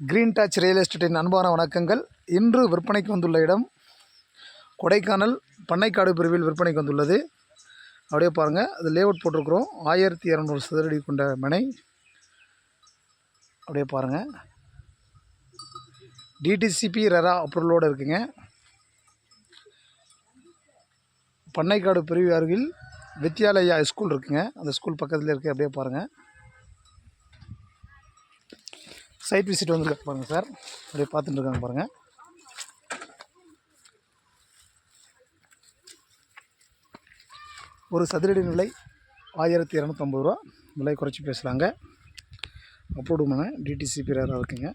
Green touch real எஸ்டேட்டின் அன்பான வணக்கங்கள். இன்று விற்பனைக்கு வந்துள்ள இடம் கொடைக்கானல் பண்ணைக்காடு பிரிவில் விற்பனைக்கு வந்துள்ளது. அப்படியே பாருங்கள் அது லேஅவுட் போட்டிருக்கிறோம். ஆயிரத்தி இரநூறு சதுரடி கொண்ட மனை. அப்படியே பாருங்கள் டிடிசிபி ரெரா அப்ரூவலோடு இருக்குங்க. பண்ணைக்காடு பிரிவு அருகில் வித்யாலயா ஸ்கூல் இருக்குங்க. அந்த ஸ்கூல் பக்கத்தில் இருக்குது அப்படியே பாருங்கள் சைட் விசிட் வந்துருக்கு பாருங்கள் சார். அப்படியே பார்த்துட்டு இருக்காங்க பாருங்கள் ஒரு சதுரடி நிலை ஆயிரத்தி இரநூத்தம்பது ரூபா. விலை குறைச்சி பேசுகிறாங்க அப்ரூவ்டு மன டிடிசி இருக்குங்க.